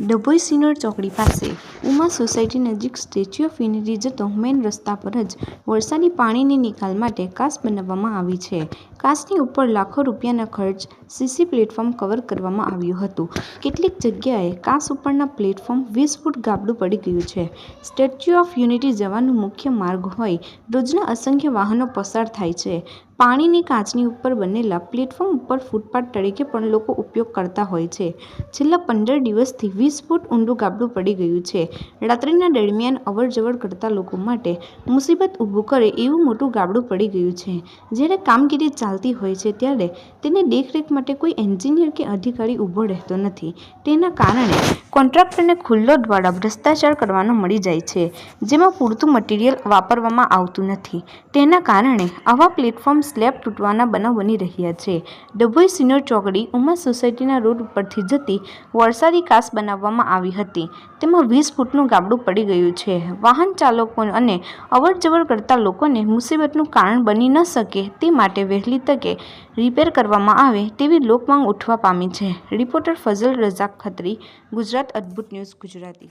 ડભોઈ સિનોર ચોકડી પાસે ઉમા સોસાયટી નજીક સ્ટેચ્યુ ઓફ યુનિટી જતો મેઇન રસ્તા પર જ વરસાદી પાણીની નિકાલ માટે કાસ બનાવવામાં આવી છે. કાસની ઉપર લાખો રૂપિયાના ખર્ચ સીસી પ્લેટફોર્મ કવર કરવામાં આવ્યું હતું. કેટલીક જગ્યાએ કાસ ઉપરના પ્લેટફોર્મ વીસ ફૂટ ગાબડું પડી ગયું છે. સ્ટેચ્યુ ઓફ યુનિટી જવાનું મુખ્ય માર્ગ હોય રોજના અસંખ્ય વાહનો પસાર થાય છે. પાણીની કાચની ઉપર બનેલા પ્લેટફોર્મ ઉપર ફૂટપાથ તરીકે પણ લોકો ઉપયોગ કરતા હોય છે. છેલ્લા પંદર દિવસથી વીસ ફૂટ ઊંડું ગાબડું પડી ગયું છે. રાત્રિના દરમિયાન અવર જવર કરતા લોકો માટે મુસીબત ઊભું કરે એવું મોટું ગાબડું પડી ગયું છે. જ્યારે કામગીરી ચાલતી હોય છે ત્યારે તેની દેખરેખ માટે કોઈ એન્જિનિયર કે અધિકારી ઊભો રહેતો નથી. તેના કારણે કોન્ટ્રાક્ટરને ખુલ્લો દ્વારા ભ્રષ્ટાચાર કરવાનો મળી જાય છે, જેમાં પૂરતું મટીરિયલ વાપરવામાં આવતું નથી. તેના કારણે આવા પ્લેટફોર્મ સ્લેબ તૂટવાના બનાવ બની રહ્યા છે. ડભોઈ સિનોર ચોકડી ઉમા સોસાયટીના રોડ ઉપરથી જતી વરસાદી કાસ બનાવવામાં આવી હતી. તેમાં વીસ ફૂટનું ગાબડું પડી ગયું છે. વાહન ચાલકો અને અવરજવર કરતા લોકોને મુસીબતનું કારણ બની ન શકે તે માટે વહેલી તકે રિપેર કરવામાં આવે તેવી લોકમાંગ ઉઠવા પામી છે. Reporter Fazal Razak Khatri, Gujarat Adbhut news Gujarati.